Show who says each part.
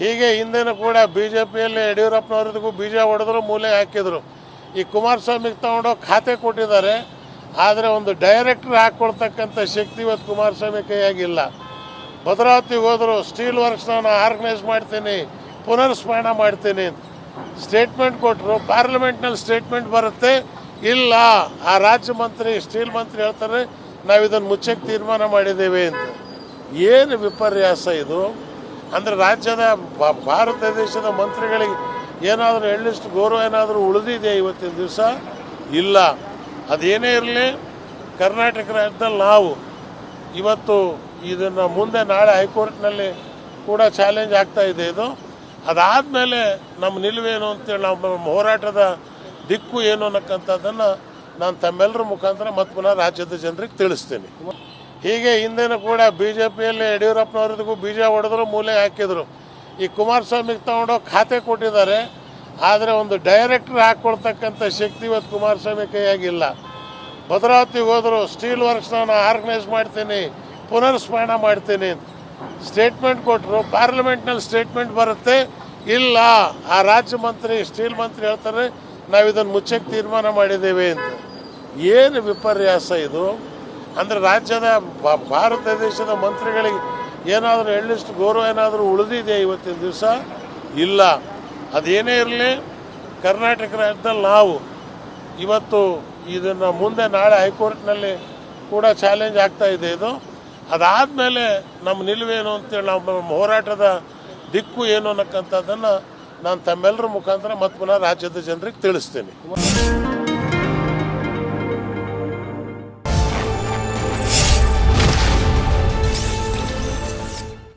Speaker 1: ಹೀಗೆ ಹಿಂದೆನೂ ಕೂಡ ಬಿ ಜೆ ಪಿಯಲ್ಲಿ ಯಡಿಯೂರಪ್ಪನವ್ರಿಗೂ ಬೀಜ ಹೊಡೆದ್ರು, ಮೂಲೆ ಹಾಕಿದರು. ಈ ಕುಮಾರಸ್ವಾಮಿಗೆ ತಗೊಂಡೋಗಿ ಖಾತೆ ಕೊಟ್ಟಿದ್ದಾರೆ. ಆದರೆ ಒಂದು ಡೈರೆಕ್ಟ್ರ್ ಹಾಕ್ಕೊಳ್ತಕ್ಕಂಥ ಶಕ್ತಿ ಇವತ್ತು ಕುಮಾರಸ್ವಾಮಿ ಕೈಯಾಗಿಲ್ಲ. ಭದ್ರಾವತಿಗೆ ಹೋದರು, ಸ್ಟೀಲ್ ವರ್ಕ್ಸ್ ನಾನು ಆರ್ಗನೈಸ್ ಮಾಡ್ತೀನಿ, ಪುನರ್ಸ್ಮರಣ ಮಾಡ್ತೀನಿ ಅಂತ ಸ್ಟೇಟ್ಮೆಂಟ್ ಕೊಟ್ಟರು ಪಾರ್ಲಿಮೆಂಟ್ನಲ್ಲಿ ಸ್ಟೇಟ್ಮೆಂಟ್ ಬರುತ್ತೆ. ಇಲ್ಲ, ಆ ರಾಜ್ಯ ಮಂತ್ರಿ, ಸ್ಟೀಲ್ ಮಂತ್ರಿ ಹೇಳ್ತಾರೆ ನಾವು ಇದನ್ನು ಮುಚ್ಚಕ್ಕೆ ತೀರ್ಮಾನ ಮಾಡಿದ್ದೇವೆ ಅಂತ. ಏನು ವಿಪರ್ಯಾಸ ಇದು? ಅಂದರೆ ರಾಜ್ಯದ ಭಾರತ ದೇಶದ ಮಂತ್ರಿಗಳಿಗೆ ಏನಾದರೂ ಹೇಳಿಷ್ಟು ಗೌರವ ಏನಾದರೂ ಉಳಿದಿದೆ ಇವತ್ತಿನ ದಿವಸ? ಇಲ್ಲ. ಅದೇನೇ ಇರಲಿ, ಕರ್ನಾಟಕ ರಾಜ್ಯದಲ್ಲಿ ನಾವು ಇವತ್ತು ಇದನ್ನು ಮುಂದೆ ನಾಳೆ ಹೈಕೋರ್ಟ್ನಲ್ಲಿ ಕೂಡ ಚಾಲೆಂಜ್ ಆಗ್ತಾ ಇದೆ ಇದು. ಅದಾದಮೇಲೆ ನಮ್ಮ ನಿಲುವೇನು ಅಂತೇಳಿ ನಮ್ಮ ಹೋರಾಟದ ದಿಕ್ಕು ಏನು ಅನ್ನಕ್ಕಂಥದ್ದನ್ನು ನಾನು ತಮ್ಮೆಲ್ಲರ ಮುಖಾಂತರ ಮತ್ತೆ ಪುನಃ ರಾಜ್ಯದ ಜನರಿಗೆ ತಿಳಿಸ್ತೀನಿ. ಹೀಗೆ ಹಿಂದೆನೂ ಕೂಡ ಬಿ ಜೆ ಪಿಯಲ್ಲಿ ಯಡಿಯೂರಪ್ಪನವ್ರಿಗೂ ಬೀಜ ಹೊಡೆದ್ರು, ಮೂಲೆ ಹಾಕಿದರು. ಈ ಕುಮಾರಸ್ವಾಮಿಗೆ ತಗೊಂಡೋಗಿ ಖಾತೆ ಕೊಟ್ಟಿದ್ದಾರೆ. ಆದರೆ ಒಂದು ಡೈರೆಕ್ಟ್ರ್ ಹಾಕ್ಕೊಳ್ತಕ್ಕಂಥ ಶಕ್ತಿ ಇವತ್ತು ಕುಮಾರಸ್ವಾಮಿ ಕೈಯಾಗಿಲ್ಲ. ಭದ್ರಾವತಿಗೆ ಹೋದರು, ಸ್ಟೀಲ್ ವರ್ಕ್ಸ್ ನಾನು ಆರ್ಗನೈಸ್ ಮಾಡ್ತೀನಿ, ಪುನರ್ಸ್ಮರಣ ಮಾಡ್ತೀನಿ ಸ್ಟೇಟ್ಮೆಂಟ್ ಕೊಟ್ಟರು ಪಾರ್ಲಿಮೆಂಟ್ನಲ್ಲಿ ಸ್ಟೇಟ್ಮೆಂಟ್ ಬರುತ್ತೆ. ಇಲ್ಲ, ಆ ರಾಜ್ಯ ಮಂತ್ರಿ, ಸ್ಟೀಲ್ ಮಂತ್ರಿ ಹೇಳ್ತಾರೆ ನಾವು ಇದನ್ನು ಮುಚ್ಚಕ್ಕೆ ತೀರ್ಮಾನ ಮಾಡಿದ್ದೇವೆ ಅಂತ. ಏನು ವಿಪರ್ಯಾಸ ಇದು? ಅಂದರೆ ರಾಜ್ಯದ ಭಾರತ ದೇಶದ ಮಂತ್ರಿಗಳಿಗೆ ಏನಾದರೂ ಎಳ್ಳಿಷ್ಟು ಗೌರವ ಏನಾದರೂ ಉಳಿದಿದೆ ಇವತ್ತಿನ ದಿವಸ? ಇಲ್ಲ. ಅದೇನೇ ಇರಲಿ, ಕರ್ನಾಟಕ ರಾಜ್ಯದಲ್ಲಿ ನಾವು ಇವತ್ತು ಇದನ್ನು ಮುಂದೆ ನಾಳೆ ಹೈಕೋರ್ಟ್ನಲ್ಲಿ ಕೂಡ ಚಾಲೆಂಜ್ ಆಗ್ತಾ ಇದೆ ಇದು. ಅದಾದಮೇಲೆ ನಮ್ಮ ನಿಲುವೇನು ಅಂತೇಳಿ ನಮ್ಮ ಹೋರಾಟದ ದಿಕ್ಕು ಏನು ಅನ್ನಕ್ಕಂಥದ್ದನ್ನು ನಾನು ತಮ್ಮೆಲ್ಲರ ಮುಖಾಂತರ ಮತ್ತೆ ಪುನಃ ರಾಜ್ಯದ ಜನರಿಗೆ ತಿಳಿಸ್ತೀನಿ.